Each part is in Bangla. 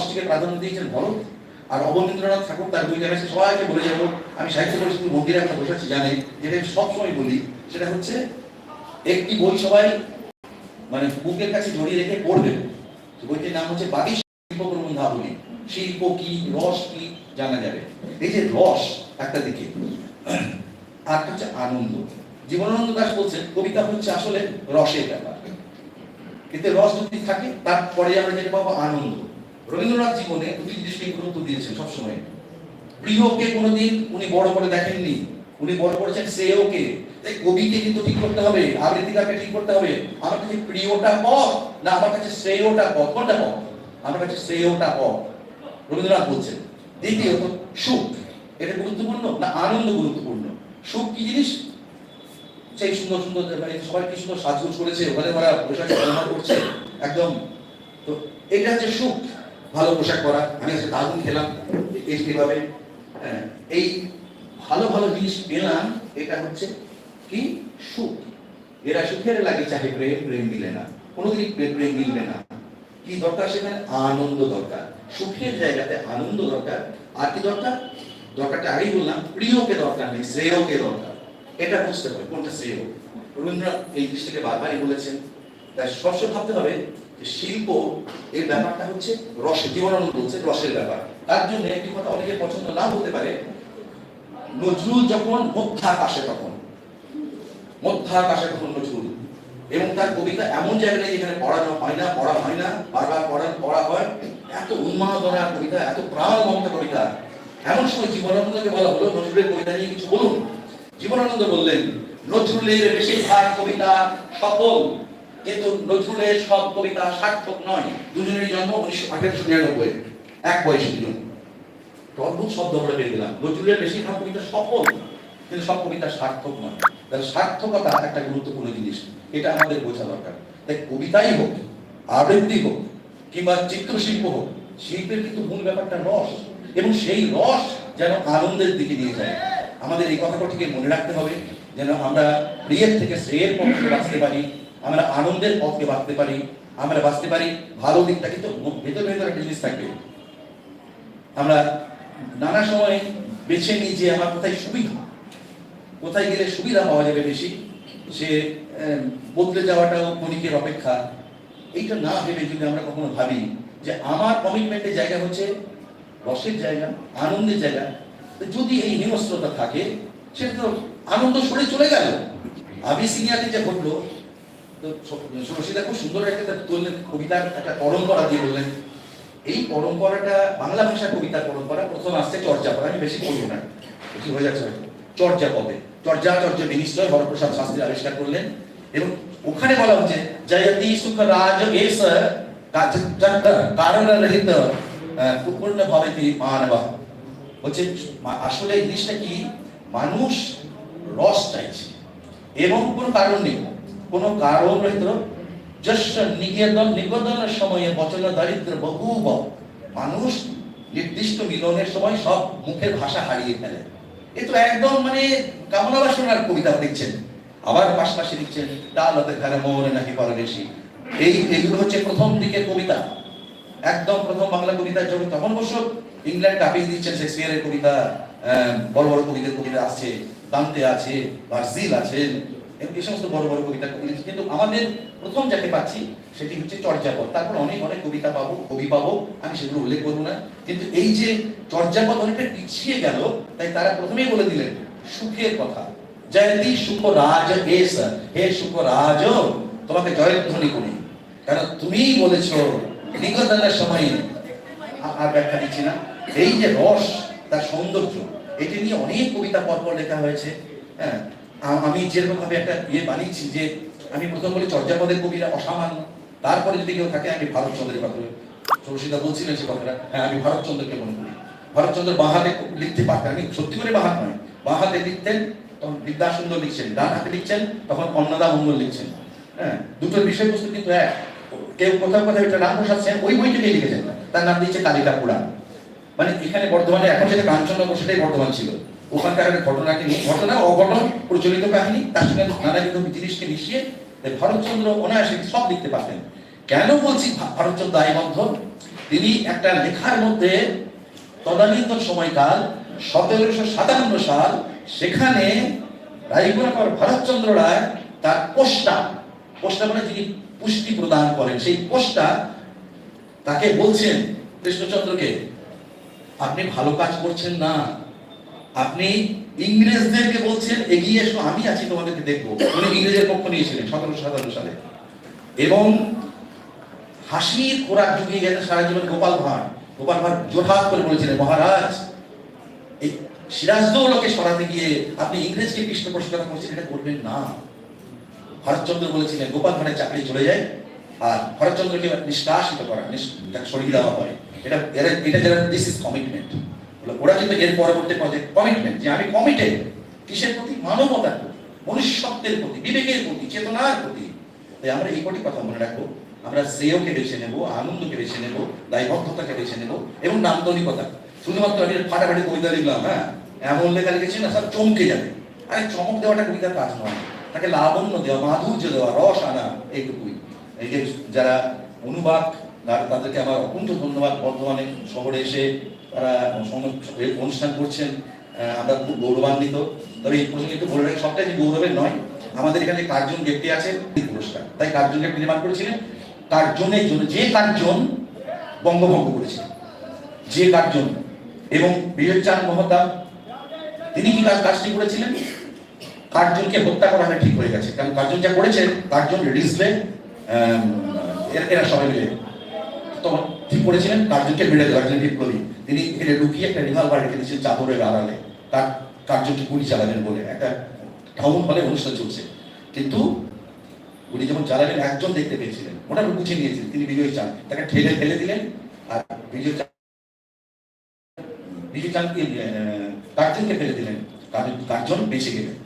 রসটিকে প্রাধান্য দিয়েছেন ভরত আর অবনীন্দ্রনাথ ঠাকুর তার বই জানাচ্ছে সবাইকে বলে যাব। আমি সাহিত্য পরিষদ মন্দিরে একটা বসেছি জানে যেটা আমি সবসময় বলি, সেটা হচ্ছে একটি বই সবাই মানে বুকের কাছে জড়িয়ে রেখে পড়বেন। তো বইটির নাম হচ্ছে বাদী শিল্প প্রবন্ধাবলী শিল্প কি, রস কি, জানা যাবে। এই যে রস, একটা দিকে, আর হচ্ছে আনন্দ। জীবনানন্দ দাস বলছেন, কবিতা হচ্ছে আসলে রসের ব্যাপার। এতে রস যদি থাকে, তারপরে আমরা যেটা পাবো আনন্দ। রবীন্দ্রনাথ জীবনে দুটি জিনিসকে গুরুত্ব দিয়েছেন সবসময়। প্রিয়কে কোনোদিন উনি বড় করে দেখেননি। উনি বড় করেছেন শ্রেয়কে। তাই কবিকে কিন্তু ঠিক করতে হবে, আবৃত্তিকারকে ঠিক করতে হবে। আমার কাছে প্রিয়টা পথ না আমার কাছে শ্রেয়টা পথ? কোনটা পথ? আমার কাছে শ্রেয়টা পথ। রবীন্দ্রনাথ বলছেন, দ্বিতীয়ত সুখ। এটা গুরুত্বপূর্ণ না আনন্দ গুরুত্বপূর্ণ? সুখ কি জিনিস? সেই সুন্দর সুন্দর মানে সবাই কি সুন্দর সাজগোজ করেছে, ওখানে ওরা পোশাক ব্যবহার করছে, একদম। তো এটা হচ্ছে সুখ। ভালো পোশাক পরা আমি আজকে দারুণ খেলাম এইভাবে হ্যাঁ, এই ভালো ভালো জিনিস পেলাম এটা হচ্ছে কি? সুখ। এরা সুখের লাগে চাহে প্রেম প্রেম মিলে না। কোনোদিন প্রেম মিলবে না। কি দরকার সেখানে? আনন্দ দরকার। সুখের জায়গাতে আনন্দ দরকার। আর কি দরকার? দরকারটা আগেই বললাম প্রিয়কে দরকার নেই শ্রেয়কে দরকার। এটা বুঝতে হবে কোনটা শ্রেয়? রবীন্দ্রনাথ এই জিনিসটাকে বারবারই বলেছেন। তাই সবসময় ভাবতে হবে শিল্প, এর ব্যাপারটা হচ্ছে রসে জীবনানন্দ বলছে রসের ব্যাপার। তার জন্য একটি কথা অনেকে পছন্দ না হতে পারে, নজরুল যখন মধ্যাকাশে তখন মধ্যাকাশে তখন নজরুল, এবং তার কবিতা এমন জায়গায় যেখানে পড়ানো হয় না, পড়া হয় না, বারবার পড়া পড়া হয়। এত উন্মাদনা কবিতা, এত প্রাণ মমতা কবিতা। এমন সময় জীবনানন্দকে বলা হলো, নজরুলের কবিতা নিয়ে কিছু বলুন। জীবনানন্দ বললেন, নজরুলের বেশিরভাগ কবিতা সফল কিন্তু নজরুলের সব কবিতা সার্থক নয়। দুজনেরই জন্ম উনিশশো আঠারোশো নিরানব্বই, এক বয়সী তো অদ্ভুত শব্দ আমরা পেয়ে গেলাম। নজরুলের বেশিরভাগ কবিতা সফল, কিন্তু সব কবিতা সার্থক নয়। তাহলে সার্থকতা একটা গুরুত্বপূর্ণ জিনিস, এটা আমাদের বোঝা দরকার। তাই কবিতাই হোক, আবৃত্তি হোক, কিংবা চিত্রশিল্প হোক, শিল্পের কিন্তু মূল ব্যাপারটা রস। এবং সেই রস যেন আনন্দের দিকে নিয়ে যায়। আমাদের এই কথাটাকে মনে রাখতে হবে, যেন আমরা প্রিয়ের থেকে শ্রেয়ের পক্ষে বাঁচতে পারি। আমরা আনন্দের পথকে বাঁচতে পারি, আমরা বাঁচতে পারি, ভালো দিকটা কিন্তু ভেতর ভেতর একটা জিনিস থাকবে। আমরা নানা সময় বেছে নিই যে আমার কোথায় সুবিধা, কোথায় গেলে সুবিধা পাওয়া যাবে বেশি, সে বদলে যাওয়াটাও ক্ষণিকের অপেক্ষা। এইটা না ভেবে যদি আমরা কখনো ভাবি যে আমার কমিটমেন্টের জায়গা হচ্ছে রসের জায়গা, আনন্দের জায়গা যদি এই হিংস্রতা থাকে, সেটা তো আনন্দ সরে চলে গেল। আবিসিনিয়াতে যে ঘটলো তো সুরসিদা খুব সুন্দর একটা তুললেন কবিতার একটা পরম্পরা দিয়ে বললেন। এই পরম্পরাটা, বাংলা ভাষার কবিতার পরম্পরা প্রথম আসছে চর্চা পড়া আমি বেশি পড়ব না, বেশি হয়ে যাচ্ছে হয়তো। চর্চা পদে চর্যাচর্য বিনিশ্চয় হরপ্রসাদ শাস্ত্রী আবিষ্কার করলেন। এবং ওখানে বলা হচ্ছে জয়তি সুখ রাজ এস কারণ রহিত পূর্ণ ভবেতি মানব। হচ্ছে আসলে এই জিনিসটা কি? মানুষ রস চাইছে। এবং কোনো কারণ নেই। কোনো কারণ রহিত যশ নিকেতন নিবেদনের সময়ে বচন দারিদ্র বহু মানুষ নির্দিষ্ট মিলনের সময় সব মুখের ভাষা হারিয়ে ফেলে। এ তো একদম মানে কামনা বাসনার কবিতা লিখছেন। আবার পাশাপাশি লিখছেন ডালতে ঘরে মনে নাকি পরদেশি এই এগুলো হচ্ছে প্রথম দিকের কবিতা। একদম প্রথম বাংলা কবিতার জন্য তখন অবশ্য ইংল্যান্ড কাপিয়ে দিচ্ছেন শেক্সপিয়ারের কবিতা বড় বড় কবিদের কবিতা আছে, দান্তে আছে ভার্জিল আছেন। এই সমস্ত বড় বড় কবিতা কবি লিখেছেন। কিন্তু আমাদের প্রথম যাকে পাচ্ছি, সেটি হচ্ছে চর্যাপদ তারপর অনেক অনেক কবিতা পাবো, কবি পাবো, আমি সেগুলো উল্লেখ করব না। কিন্তু এই যে চর্যাপদ অনেকটা পিছিয়ে গেল, তাই তারা প্রথমেই বলে দিলেন, সুখের কথা। জয়তি সুখ রাজ এস হে সুখ রাজ তোমাকে জয়ধ্বনি করি। কারণ তুমিই বলেছ সময় আর ব্যাখ্যা দিচ্ছি না। এই যে রস, তার সৌন্দর্য, এটি নিয়ে অনেক কবিতা পরপর লেখা হয়েছে হ্যাঁ। আমি যেরকম ভাবে একটা ইয়ে বানিয়েছি যে আমি প্রথম বলি চর্যাপদের কবিরা অসামান্য। তারপরে যদি কেউ থাকে, আমি ভারতচন্দ্রের কথা বলি। সরসিদা বলছিলেন সে কথাটা হ্যাঁ আমি ভারতচন্দ্রকে মনে করি। ভারতচন্দ্র বাহাতে লিখতে পারতেন। আমি সত্যি করে বাহাত নয়। বাহাতে লিখতেন, তখন বিদ্যা সুন্দর লিখছেন, ডান হাতে লিখছেন, তখন অন্নদা মঙ্গল লিখছেন। হ্যাঁ দুটোর বিষয়বস্তু কিন্তু এক। কেউ কোথাও কোথাও এটা রামপ্রসাদ সেন ওই বইটি নিয়ে লিখেছেন। তার নাম দিচ্ছে কালিকা পুরাণ। মানে এখানে বর্ধমানে এখন যেটা কাঞ্চননগর সেটাই বর্ধমান ছিল। ওখানকার একটা ঘটনাকে নিয়ে ঘটনা অঘটন প্রচলিত কাহিনী, তার সঙ্গে নানাবিধ জিনিসকে মিশিয়ে ভরতচন্দ্র অনায়াসে সব লিখতে পারতেন। কেন বলছি ভরতচন্দ্র দায়বদ্ধ তিনি একটা লেখার মধ্যে তদানীন্তন সময়কাল, সতেরোশো সাতান্ন সাল, সেখানে রাজগুণাকর ভরতচন্দ্র রায় তার পোস্টা পোস্টা মানে যিনি পুষ্টি প্রদান করেন, সেই পোস্টা তাকে বলছেন কৃষ্ণচন্দ্রকে, আপনি ভালো কাজ করছেন না। আপনি ইংরেজদেরকে বলছেন, এগিয়ে এসো, আমি আছি, তোমাদেরকে দেখব। উনি ইংরেজের পক্ষ নিয়েছিলেন সতেরোশো সাতান্ন সালে। এবং হাসির খোরাক জুগিয়ে গেছে সারা জীবন গোপাল ভাঁড়। গোপাল ভাঁড় জোরহাত করে বলেছিলেন, মহারাজ, এই সিরাজদৌলকে সরাতে গিয়ে আপনি ইংরেজকে পৃষ্ঠপোষকতা করছেন এটা করবেন না। ভরতচন্দ্র বলেছিলেন, গোপাল ভাঁড়ের চাকরি চলে যায়, আর ভরতচন্দ্রকে নিষ্কাশিত করা সরিয়ে দেওয়া হয়, এটা এটা যারা দিস ইজ কমিটমেন্ট ওরা কিন্তু এর পরবর্তী প্রজেক্ট কমিটমেন্ট যে আমি কমিটেড কিসের প্রতি? মানবতার প্রতি, মনুষ্যত্বের প্রতি, বিবেকের প্রতি, চেতনার প্রতি। তাই আমরা এই কটি কথা মনে রাখব। আমরা শ্রেয়কে বেছে নেব, আনন্দকে বেছে নেব, দায়বদ্ধতাকে বেছে নেব এবং নান্দনিকতা। শুধুমাত্র আমি ফাটাফাটি কবিতা লিখলাম হ্যাঁ? এমন লেখা লিখেছি না, সব চমকে যাবে। আরে চমক দেওয়াটা কবিতার কাজ নয়। তাকে লাবণ্য দেওয়া, মাধুর্য দেওয়া, রস আনা, এইটুকুই। এই যে যারা অনুবাদ তাদেরকে আমার অকুণ্ঠ ধন্যবাদ। বর্তমানে শহরে এসে তারা অনুষ্ঠান করছেন আমরা খুব গৌরবান্বিত। তবে এই প্রসঙ্গে একটু বলে রাখি, সবটাই গৌরবের নয়, আমাদের এখানে কার্জন ব্যক্তি আছে এই পুরস্কার। তাই কার্জন ব্যক্তি নির্মাণ করেছিলেন কার্জনের জন্য যে কার্জন বঙ্গভঙ্গ করেছিলেন, যে কার্জন, এবং বিজয় চাঁদ মহতাব তিনি কি কাজটি করেছিলেন? কার্জনকে হত্যা করা ঠিক হয়ে গেছে, কারণ কার্জন যা করেছেন কার্জন রিজলে এরা সবাই মিলে তখন ঠিক করেছিলেন, কার্জনকে মেরে দেওয়া একজন বিপ্লবী তিনি এখানে লুকিয়ে একটা রিভলভার রেখে দিয়েছেন চাদরের আড়ালে। তার কার্যটি গুলি চালাবেন বলে। একটা টাউন হলে অনুষ্ঠান চলছে। কিন্তু উনি যখন চালাবেন একজন দেখতে পেয়েছিলেন। ওটা বুঝে নিয়েছিলেন তিনি বিজয় চান। তাকে ঠেলে ফেলে দিলেন আর বিজয় চান বিজয় চানকে কার্জনকে ফেলে দিলেন। কার্জন কার্জন বেঁচে গেলেন।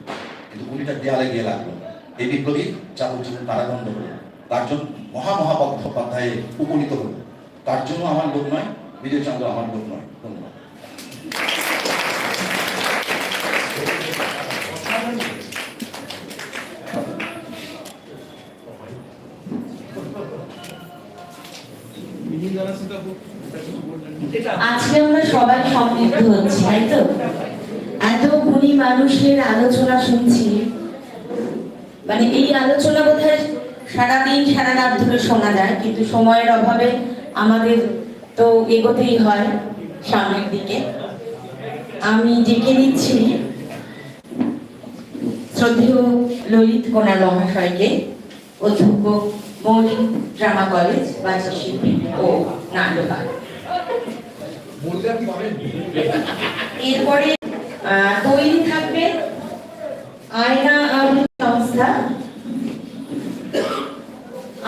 কিন্তু গুলিটা দেয়ালে গিয়ে লাগল। এই বিপ্লবী যাবজ্জীবন কারাদণ্ড হলো, কার্জন মহা মহাপদ্যোপাধ্যায়ে উপনীত হলো। কার্জনও আমার লোক নয় বিজয় চন্দ্র আমার লোক নয়। ধন্যবাদ। আজকে আমরা সবাই সমৃদ্ধ হচ্ছি, তাই তো? এত গুণী মানুষের আলোচনা শুনছি। মানে এই আলোচনা বোধহয় সারাদিন, সারা রাত ধরে শোনা যায়, কিন্তু সময়ের অভাবে আমাদের তো এগোতেই হয় সামনের দিকে। আমি ডেকে নিচ্ছি শ্রদ্ধেয় ললিত কোনার মহাশয়কে, অধ্যক্ষ মৌলিক ড্রামা কলেজ শিল্পী ও নাট্যকার। এরপরে তৈরি থাকবে আয়না সংস্থা।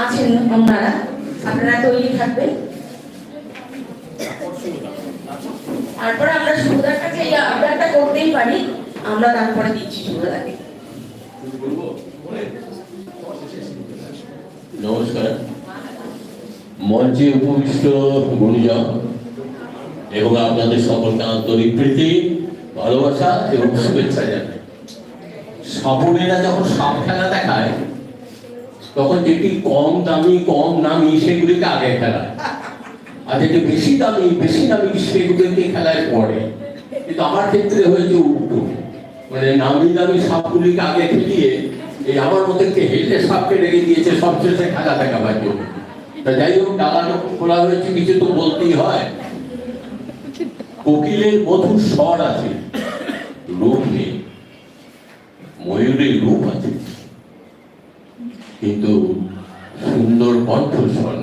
আছেন ওনারা আপনারা তৈরি থাকবেন। তারপরে আমরা সুবিধার কাছে এই আবদারটা করতেই পারি। আমরা তারপরে দিচ্ছি সুবিধাকে নমস্কার। মঞ্চে উপবিষ্ট গুণীজন এবং আপনাদের সকলকে আন্তরিক প্রীতি, ভালোবাসা এবং শুভেচ্ছা জানাই। সাপুরেরা যখন সাপ খেলা দেখায়, তখন যেটি কম দামি, কম নামি সেগুলিকে আগে খেলায় আর যেটি বেশি দামি বেশি দামি সেগুলিকে খেলায় পড়ে কিন্তু আমার ক্ষেত্রে হয়েছে উল্টো। মানে নামি দামি সাপগুলিকে আগে খেলিয়ে, এই আমার একটি হেলতে সাপকে রেখে দিয়েছে সবশেষে খেলা দেখাবার জন্য। তা যাই হোক খোলা হয়েছে কিছু তো বলতেই হয়। কোকিলের মধুর স্বর আছে রূপ নেই। ময়ূরের রূপ আছে। কিন্তু সুন্দর কণ্ঠস্বর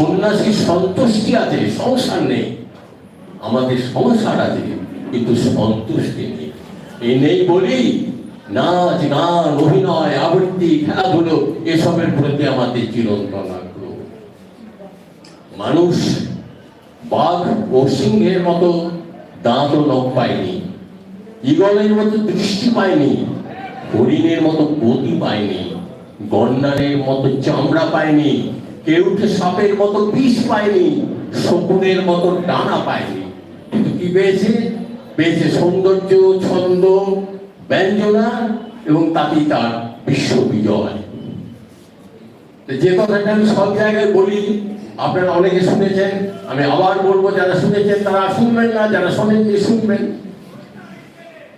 নেই সন্ন্যাসীর সন্তুষ্টি আছে, সংসার নেই। আমাদের সংসার আছে, কিন্তু সন্তুষ্টি নেই। এই নেই বলি নাচ, গান, অভিনয়, আবৃত্তি, খেলাধুলো, এসবের প্রতি আমাদের চিরন্তন আগ্রহ। মানুষ বাঘ ও সিংহের মতো দাঁত ও নখ পায়নি, ঈগলের মতো দৃষ্টি পায়নি, হরিণের মতো গতি পায়নি, গন্ডারের মতো চামড়া পায়নি কেউটে সাপের মতো বিষ পায়নি? শকুনের মতো ডানা পায়নি। কিন্তু কি পেয়েছে? পেয়েছে সৌন্দর্য, ছন্দ, ব্যঞ্জনা এবং তাতেই তার বিশ্ব বিজয়। যে কথাটা আমি সব জায়গায় বলি, আপনারা অনেকে শুনেছেন, আমি আবার বলব, যারা শুনেছেন তারা শুনবেন না, যারা শোনেননি শুনবেন।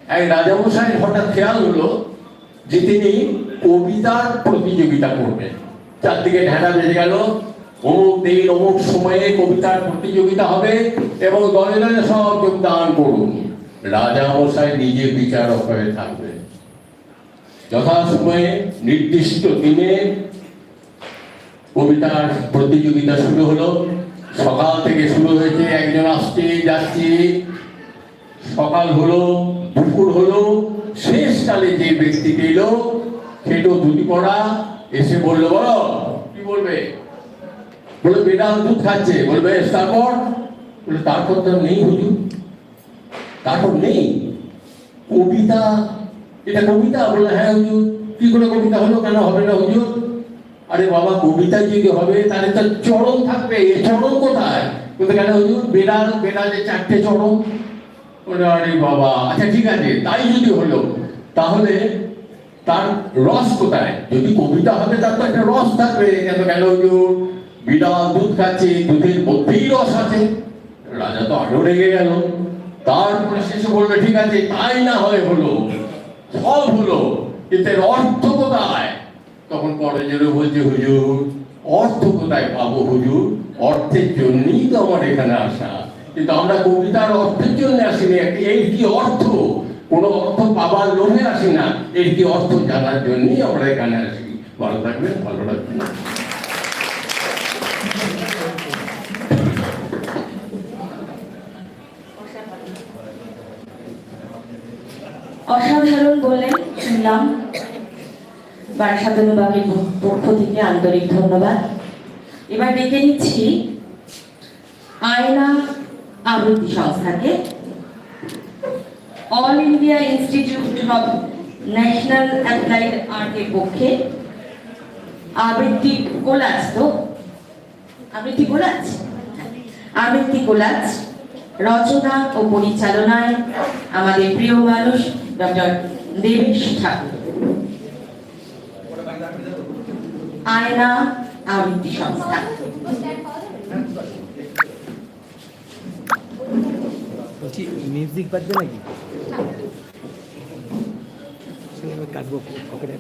এক রাজামশাই হঠাৎ খেয়াল হলো যে তিনি কবিতার প্রতিযোগিতা করবেন। চারদিকে ঢেঁড়া বেজে গেল। অমুক দিন, অমুক সময়ে কবিতার প্রতিযোগিতা হবে এবং দলে দলে সব যোগদান করুন। রাজামশাই নিজে বিচারক হয়ে থাকবেন যথাসময়ে নির্দিষ্ট দিনে কবিতার প্রতিযোগিতা শুরু হলো। সকাল থেকে শুরু হয়েছে, একজন আসছে, যাচ্ছে। সকাল হলো, দুপুর হলো, শেষকালে যে ব্যক্তিটি এলো সেটো ধুতি পড়া এসে বলল বলো কি বলবে? বলে বেদাল দুধ খাচ্ছে। বলবে তারপর? বলে তারপর তো নেই হুজুর। তারপর নেই। কবিতা এটা কবিতা? বললে হ্যাঁ হুজুর। কি করে কবিতা হলো কেন হবে না হুজুর? আরে বাবা কবিতা যদি হবে তাহলে তার চরম থাকবে। এ চরণ কোথায়? কিন্তু কেন হুজুর বেড়াল বেড়ালে চারটে বলে, আরে বাবা আচ্ছা ঠিক আছে তাই যদি হলো তাহলে তার রস কোথায়? যদি কবিতা হবে, তার তো একটা রস থাকবে। কেন কেন বিড়াল দুধ খাচ্ছে, দুধের মধ্যেই রস আছে। রাজা তো আরও রেগে গেল। তারপরে শেষে বলবে, ঠিক আছে, তাই না হয় হলো, সব হলো, এতে অর্থ কোথায়? তখন যেন বলছে, হুজুর, অর্থ কোথায় পাবো হুজুর? অর্থের জন্যই তো আমার এখানে আসা। কিন্তু আমরা কবিতার অর্থের জন্য আসিনি, এর কি অর্থ? কোনো অর্থ পাবার লোভে আসি না। কি অর্থ জানার জন্যই আমরা এখানে আসি। ভালো থাকবেন, ভালো রাখবেন অসাধারণ বললেন শুনলাম। বারাসাতনু বাবির পক্ষ থেকে আন্তরিক ধন্যবাদ। এবার ডেকে নিচ্ছি আয়না আবৃত্তি সংস্থাকে। All India institute of national applied আর্টের পক্ষে আবৃত্তি কোলাজ তো? আবৃত্তি কোলাজ? আবৃত্তি কোলাজ রচনা ও পরিচালনায় আমাদের প্রিয় মানুষ ডক্টর দেবেশ ঠাকুর। আয়না আবৃত্তি সংস্থা। মিউজিক বাজবে নাকি? শুনে আমি কাটবো পকেটে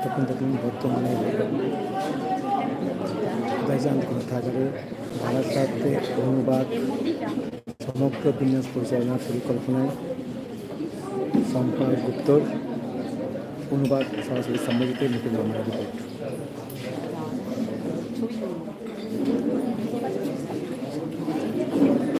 এতক্ষণ দেখলাম বর্তমানে গাইজান গ্রন্থাগারে বারাসাতে অনুবাদ, সমগ্র বিন্যাস পরিচালনা পরিকল্পনায় সম্পাদ গুপ্তর, অনুবাদ সরাসরি সম্মিলিত বাংলা রিপোর্ট।